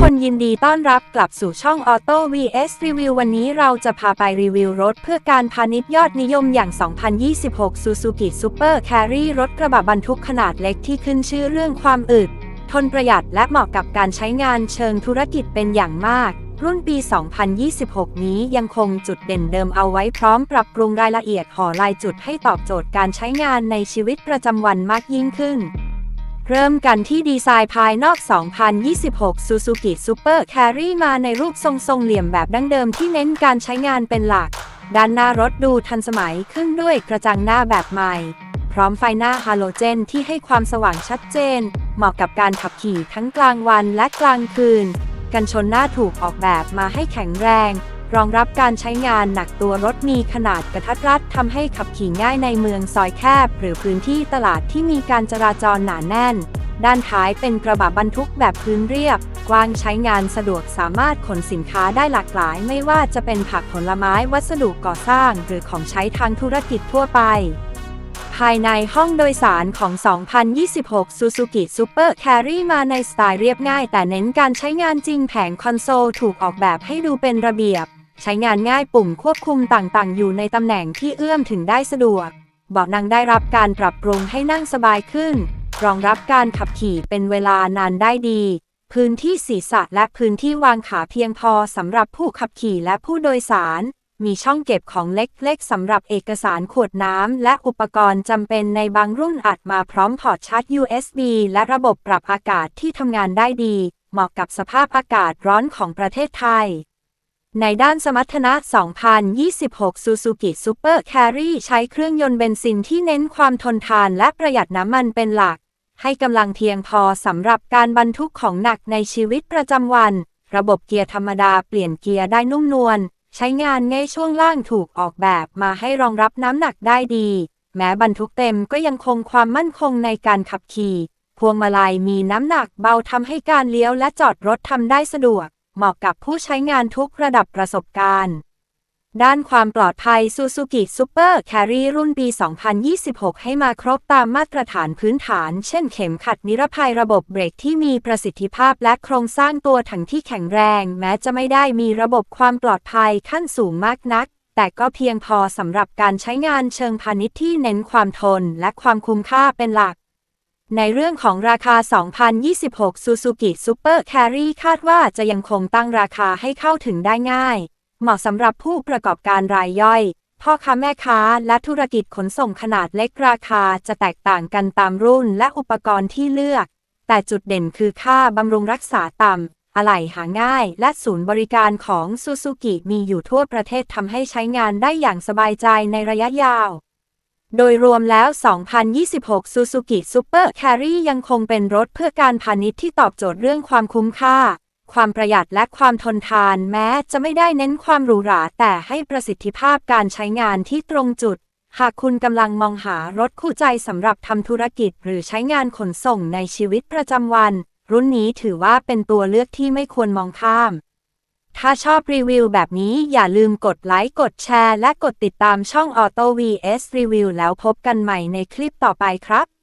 คนยินดีต้อนรับกลับสู่ช่อง Auto vs Review วันนี้เราจะพาไปรีวิวรถเพื่อการพาณิชย์ยอดนิยมอย่าง 2026 Suzuki Super Carry รถกระบะบรรทุกขนาดเล็กที่ขึ้นชื่อเรื่องความอึด ทนประหยัดและเหมาะกับการใช้งานเชิงธุรกิจเป็นอย่างมาก รุ่นปี 2026 นี้ยังคงจุดเด่นเดิมเอาไว้พร้อมปรับปรุงรายละเอียดห่อลายจุดให้ตอบโจทย์การใช้งานในชีวิตประจำวันมากยิ่งขึ้น เริ่มกันที่ดีไซน์ภายนอก 2026 Suzuki Super Carry มาในรูปทรงทรงเหลี่ยมแบบดั้งเดิมที่เน้นการใช้งานเป็นหลัก ด้านหน้ารถดูทันสมัยขึ้นด้วยกระจังหน้าแบบใหม่ พร้อมไฟหน้าฮาโลเจนที่ให้ความสว่างชัดเจน เหมาะกับการขับขี่ทั้งกลางวันและกลางคืน กันชนหน้าถูกออกแบบมาให้แข็งแรง รองรับการใช้งานหนักตัวรถมีขนาดกระทัดรัดทำให้ขับขี่ง่ายในเมืองซอยแคบ หรือพื้นที่ตลาดที่มีการจราจรหนาแน่น ด้านท้ายเป็นกระบะบรรทุกแบบพื้นเรียบ กว้างใช้งานสะดวกสามารถขนสินค้าได้หลากหลาย ไม่ว่าจะเป็นผักผลไม้วัสดุก่อสร้าง หรือของใช้ทางธุรกิจทั่วไปภายในห้องโดยสารของ 2026 Suzuki Super Carry มาในสไตล์เรียบง่ายแต่เน้นการใช้งานจริงแผงคอนโซลถูกออกแบบให้ดูเป็นระเบียบ ใช้งานง่ายปุ่มควบคุมต่างๆ อยู่ในตำแหน่งที่เอื้อมถึงได้สะดวก เบาะนั่งได้รับการปรับปรุงให้นั่งสบายขึ้น รองรับการขับขี่เป็นเวลานานได้ดี พื้นที่ศีรษะและพื้นที่วางขาเพียงพอสำหรับผู้ขับขี่และผู้โดยสาร มีช่องเก็บของเล็กๆสำหรับเอกสารขวดน้ำและอุปกรณ์จำเป็นในบางรุ่นอัดมาพร้อมพอร์ตชาร์จ USB และระบบปรับอากาศที่ทำงานได้ดี เหมาะกับสภาพอากาศร้อนของประเทศไทย ในด้านสมรรถนะ 2026 Suzuki Super Carry ใช้เครื่องยนต์เบนซินที่เน้นความทนทานและประหยัดน้ำมันเป็นหลัก ให้กำลังเพียงพอสำหรับการบรรทุกของหนักในชีวิตประจำวัน ระบบเกียร์ธรรมดาเปลี่ยนเกียร์ได้นุ่มนวล ใช้งานง่ายช่วงล่างถูกออกแบบมาให้รองรับน้ำหนักได้ดี แม้บรรทุกเต็มก็ยังคงความมั่นคงในการขับขี่ พวงมาลัยมีน้ำหนักเบาทำให้การเลี้ยวและจอดรถทำได้สะดวก เหมาะกับผู้ใช้งานทุกระดับประสบการณ์ ด้านความปลอดภัย Suzuki Super Carry รุ่นปี 2026 ให้มาครบตามมาตรฐานพื้นฐาน เช่นเข็มขัดนิรภัยระบบเบรกที่มีประสิทธิภาพและโครงสร้างตัวถังที่แข็งแรง แม้จะไม่ได้มีระบบความปลอดภัยขั้นสูงมากนักแต่ก็เพียงพอสำหรับการใช้งานเชิงพาณิชย์ที่เน้นความทนและความคุ้มค่าเป็นหลัก ในเรื่องของราคา 2026 Suzuki Super Carry คาดว่าจะยังคงตั้งราคาให้เข้าถึงได้ง่าย เหมาะสำหรับผู้ประกอบการรายย่อย พ่อค้าแม่ค้าและธุรกิจขนส่งขนาดเล็กราคาจะแตกต่างกันตามรุ่นและอุปกรณ์ที่เลือก แต่จุดเด่นคือค่าบำรุงรักษาต่ำ อะไหล่หาง่าย และศูนย์บริการของ Suzuki มีอยู่ทั่วประเทศทำให้ใช้งานได้อย่างสบายใจในระยะยาว โดยรวมแล้ว 2026 Suzuki Super Carry ยังคงเป็นรถเพื่อการพาณิชย์ที่ตอบโจทย์เรื่องความคุ้มค่า ความประหยัดและความทนทานแม้จะไม่ได้เน้นความหรูหราแต่ให้ประสิทธิภาพการใช้งานที่ตรงจุด หากคุณกำลังมองหารถคู่ใจสำหรับทำธุรกิจ หรือใช้งานขนส่งในชีวิตประจำวัน รุ่นนี้ถือว่าเป็นตัวเลือกที่ไม่ควรมองข้าม ถ้าชอบรีวิวแบบนี้อย่าลืมกดไลค์ กดแชร์ และกดติดตามช่อง Auto vs Review แล้วพบกันใหม่ในคลิปต่อไปครับ